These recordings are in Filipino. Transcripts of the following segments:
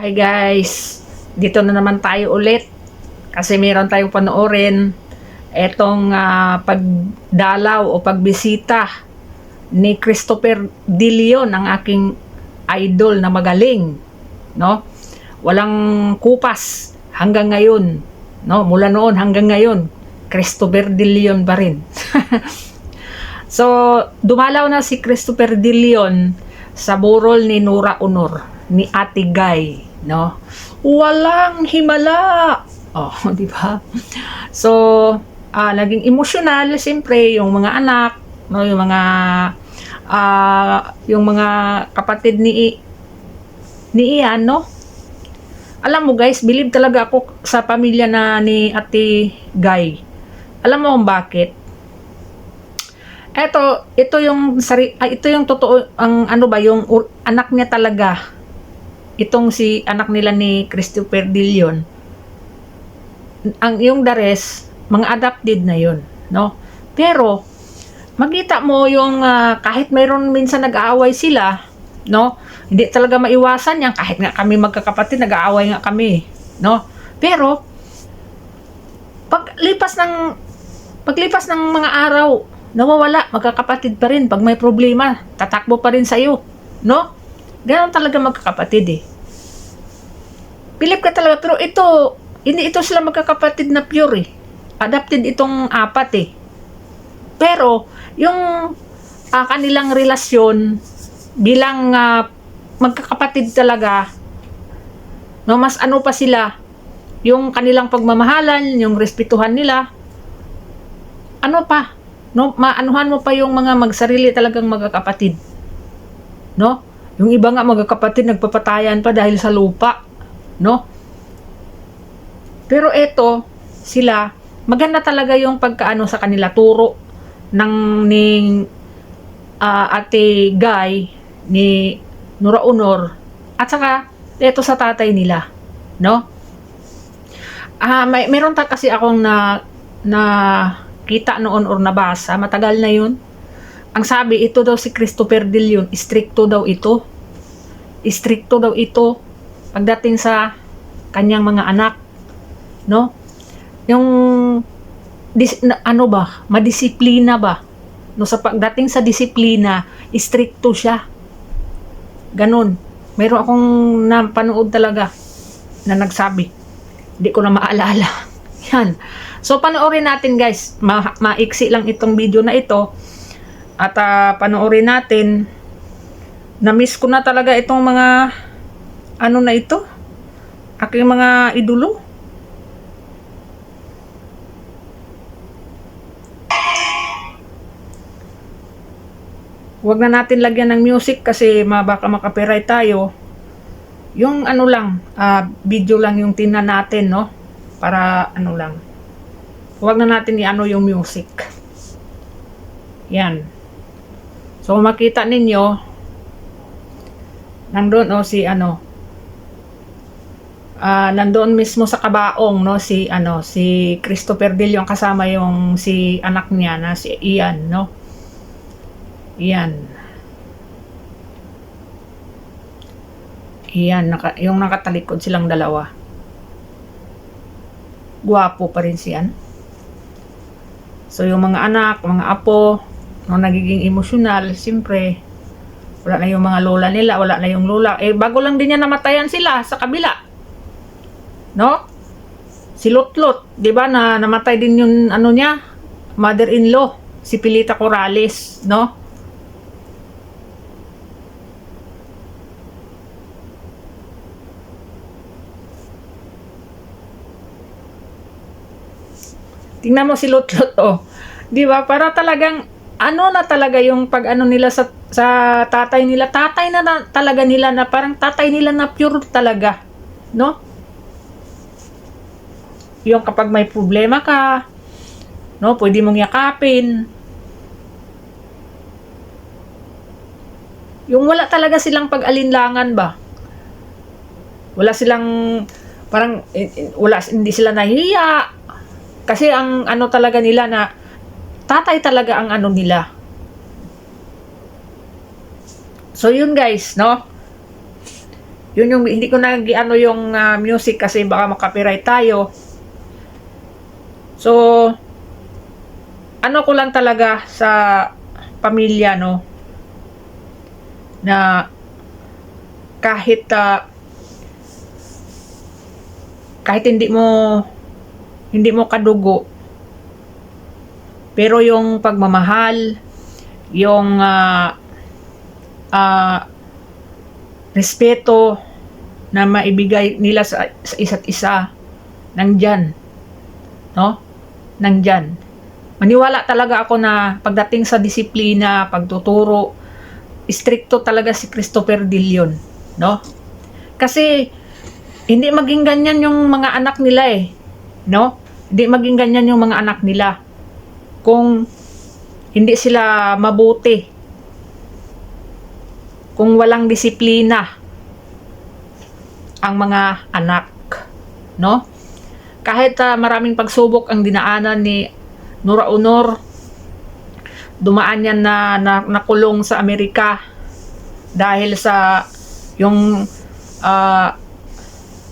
Hi guys, dito na naman tayo ulit kasi meron tayong panoorin etong ah, pagdalaw o pagbisita ni Christopher De Leon, ang aking idol na magaling, no? Walang kupas hanggang ngayon, no? Mula noon hanggang ngayon, Christopher De Leon pa rin. so, dumalaw na si Christopher De Leon sa burol ni Nora Honor, ni Ate Guy, no? Walang himala. Oh, di ba? So, ah, naging emosyonal siyempre yung mga anak, no, yung mga ah, yung mga kapatid ni ni Ian, no? Alam mo guys, believe talaga ako sa pamilya na ni Ate Guy. Alam mo kung bakit? Eto, ito yung sari, ah, ito yung totoo ang ano ba yung anak niya talaga. Itong si anak nila ni Christopher De Leon. Ang yung rest, mga adopted na yun, no? Pero makita mo yung ah, kahit mayroon minsan nag-aaway sila, no? Hindi talaga maiwasan yan kahit nga kami magkakapatid nag-aaway nga kami, no? Pero paglipas ng paglipas ng mga araw, nawawala, magkakapatid pa rin pag may problema, tatakbo pa rin sa iyo, no? Ganon talaga magkakapatid eh. Bilip ka talaga, pero ito, hindi ito sila magkakapatid na pure eh. Adopted itong apat eh. Pero, yung ah, kanilang relasyon bilang ah, magkakapatid talaga, no, mas ano pa sila, yung kanilang pagmamahalan, yung respetuhan nila, ano pa, no, maanuhan mo pa yung mga magsarili talagang magkakapatid. No? Yung iba nga magkakapatid nagpapatayan pa dahil sa lupa, no? Pero eto, sila, maganda talaga yung pagkaano sa kanila turo ng ning ah, ate Guy ni Nora Honor at saka eto sa tatay nila, no? Ah, may meron ta kasi akong na na kita noon or nabasa, matagal na 'yun. Ang sabi ito daw si Christopher De Leon, stricto daw ito. Stricto daw ito pagdating sa kanyang mga anak, no? Yung dis, na- ano ba, madisiplina ba? No sa pagdating sa disiplina, stricto siya. Ganon. Meron akong napanood talaga na nagsabi. Hindi ko na maalala. Yan. So, panoorin natin guys. Ma maiksi lang itong video na ito. At ah, panoorin natin. Na-miss ko na talaga itong mga ano na ito. Aking mga idolo. Huwag na natin lagyan ng music kasi baka makapiright tayo. Yung ano lang, ah, video lang yung tingnan natin, no? Para ano lang. Huwag na natin i-ano yung music. Yan. So makita ninyo, nandun o si ano, ah nandoon mismo sa kabaong no si ano si Christopher Del yung kasama yung si anak niya na si Ian no Iyan. Iyan, naka, yung nakatalikod silang dalawa. Guwapo pa rin siyan. So, yung mga anak, mga apo, no, nagiging emosyonal, siyempre, wala na yung mga lola nila, wala na yung lola. Eh, bago lang din yan namatayan sila sa kabila. No? Si Lutlot, di ba, na namatay din yung ano niya, mother-in-law, si Pilita Corrales, no? Tingnan mo si Lutlot, oh. Di ba? Para talagang, ano na talaga yung pag ano nila sa, sa tatay nila. Tatay na, na talaga nila na parang tatay nila na pure talaga. No? Yung kapag may problema ka, no, pwede mong yakapin. Yung wala talaga silang pag-alinlangan ba? Wala silang parang eh, eh, wala hindi sila nahiya. Kasi ang ano talaga nila na tatay talaga ang ano nila. So yun guys, no? Yun yung hindi ko nag ano yung ah, music kasi baka makapiright tayo. So ano ko lang talaga sa pamilya no? Na kahit ah, kahit hindi mo hindi mo kadugo pero yung pagmamahal yung ah, ah, respeto na maibigay nila sa, sa isa't isa nandyan no nandyan. Maniwala talaga ako na pagdating sa disiplina pagtuturo stricto talaga si Christopher Dillon no? Kasi hindi maging ganyan yung mga anak nila eh no? Hindi maging ganyan yung mga anak nila. Kung hindi sila mabuti. Kung walang disiplina ang mga anak no kahit ah, maraming pagsubok ang dinaanan ni Nora Honor dumaan yan na, na nakulong sa Amerika dahil sa yung ah,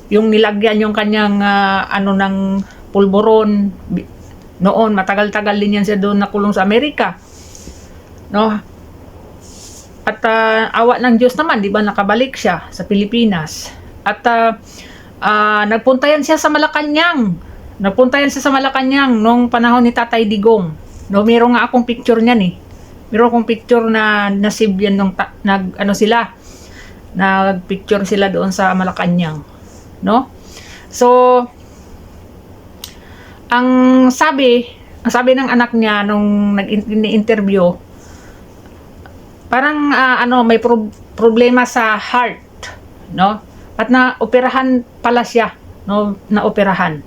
yung nilagyan yung kanyang ah, ano ng pulburon noon matagal-tagal din yan siya doon nakulong sa Amerika no at ah, awa ng Diyos naman, di ba, nakabalik siya sa Pilipinas. At ah, ah, nagpunta yan siya sa Malacanang. Nagpunta yan siya sa Malacanang nung panahon ni Tatay Digong. No, meron nga akong picture niyan eh. Meron akong picture na nasib yan nung ta- nag, ano sila, nag-picture sila doon sa Malacanang. No? So, ang sabi, ang sabi ng anak niya nung nag-interview, parang ah, ano may pro- problema sa heart no at na operahan pala siya no? Na operahan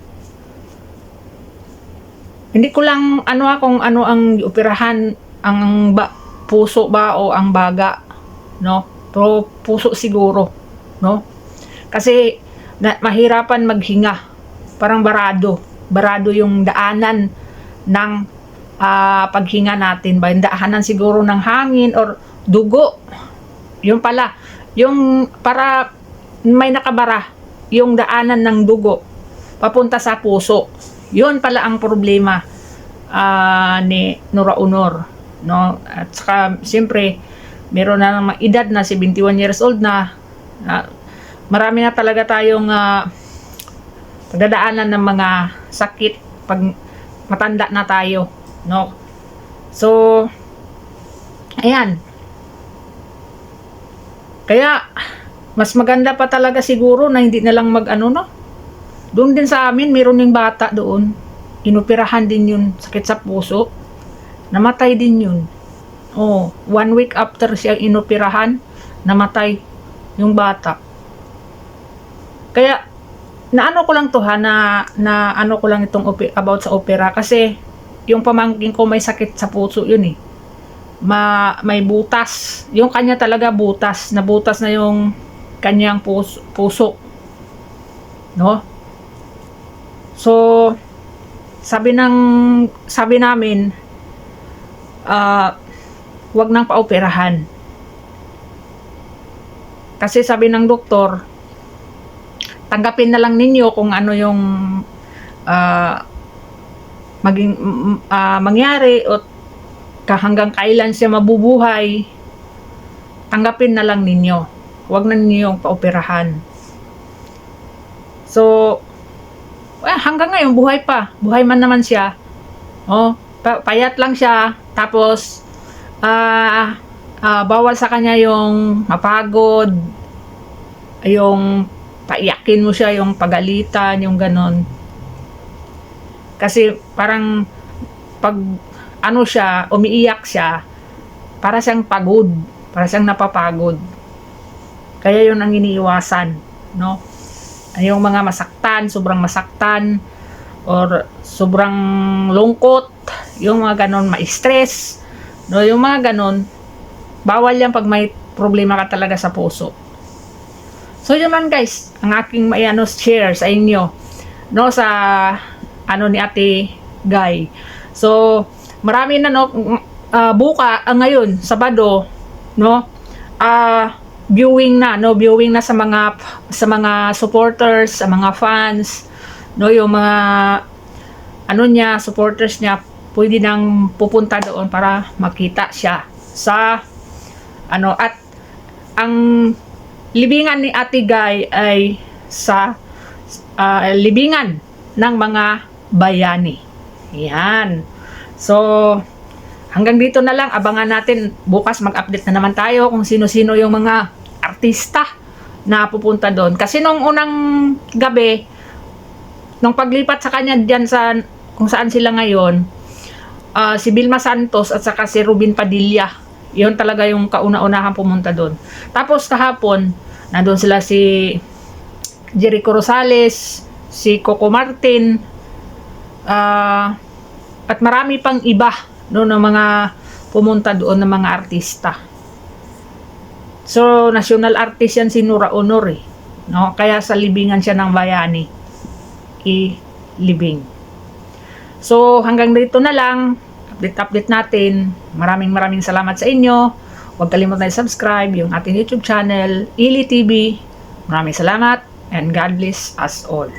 hindi ko lang ano ah, kung ano ang operahan ang ba, puso ba o ang baga no? Pero puso siguro no? Kasi na, mahirapan maghinga. Parang barado. Barado yung daanan ng ah, paghinga natin ba? Daanan siguro ng hangin or dugo. Yung pala, yung para may nakabara, yung daanan ng dugo papunta sa puso. Yun pala ang problema ah, ni Nora Honor. No? At saka, siyempre, meron na ng edad na 71 years old na, na marami na talaga tayong ah, pagdadaanan ng mga sakit pag matanda na tayo. No? So, ayan, kaya, mas maganda pa talaga siguro na hindi na lang mag-ano, no? Doon din sa amin, meron yung bata doon. Inoperahan din yun, sakit sa puso. Namatay din yun. Oh, one week after siya inoperahan, namatay yung bata. Kaya, naano ko lang to ha, na, na ano ko lang itong about sa opera kasi yung pamangkin ko may sakit sa puso yun eh ma may butas. Yung kanya talaga butas, nabutas na yung kanyang puso, puso. No? So sabi ng sabi namin ah wag nang paoperahan. Kasi sabi ng doktor, tanggapin na lang ninyo kung ano yung ah, maging ah, mangyari o hanggang kailan siya mabubuhay, tanggapin na lang ninyo. Huwag na ninyo paoperahan. So, eh, hanggang ngayon, buhay pa. Buhay man naman siya. Oh, pa- payat lang siya. Tapos, ah, ah, bawal sa kanya yung mapagod, yung paiyakin mo siya, yung pagalitan, yung ganon. Kasi parang pag ano siya, umiiyak siya, para siyang pagod, para siyang napapagod. Kaya yun ang iniiwasan, no? Yung mga masaktan, sobrang masaktan, or sobrang lungkot, yung mga ganon, ma-stress, no? Yung mga ganon, bawal yan pag may problema ka talaga sa puso. So yun man guys, ang aking may ano, share sa inyo, no? Sa ano ni Ate Guy. So, marami na no ah, buka ah, ngayon Sabado no ah viewing na, no? Viewing na sa mga sa mga supporters, sa mga fans, no? Yung mga ano niya, supporters niya, pwede nang pupunta doon para makita siya sa ano at ang libingan ni Ate Guy ay sa ah, libingan ng mga bayani. Yan. So, hanggang dito na lang. Abangan natin. Bukas mag-update na naman tayo kung sino-sino yung mga artista na pupunta doon. Kasi nung unang gabi, nung paglipat sa kanya dyan sa kung saan sila ngayon, ah, si Vilma Santos at saka si Rubin Padilla. Yun talaga yung kauna-unahan pumunta doon. Tapos kahapon, nandun sila si Jericho Rosales, si Coco Martin, ah, at marami pang iba no, ng mga pumunta doon ng mga artista. So, national artist yan si Nura Honor eh. No? Kaya sa libingan siya ng bayani. I-libing. So, hanggang dito na lang. Update-update natin. Maraming maraming salamat sa inyo. Huwag kalimutan i-subscribe yung ating YouTube channel, Ili TV. Maraming salamat and God bless us all.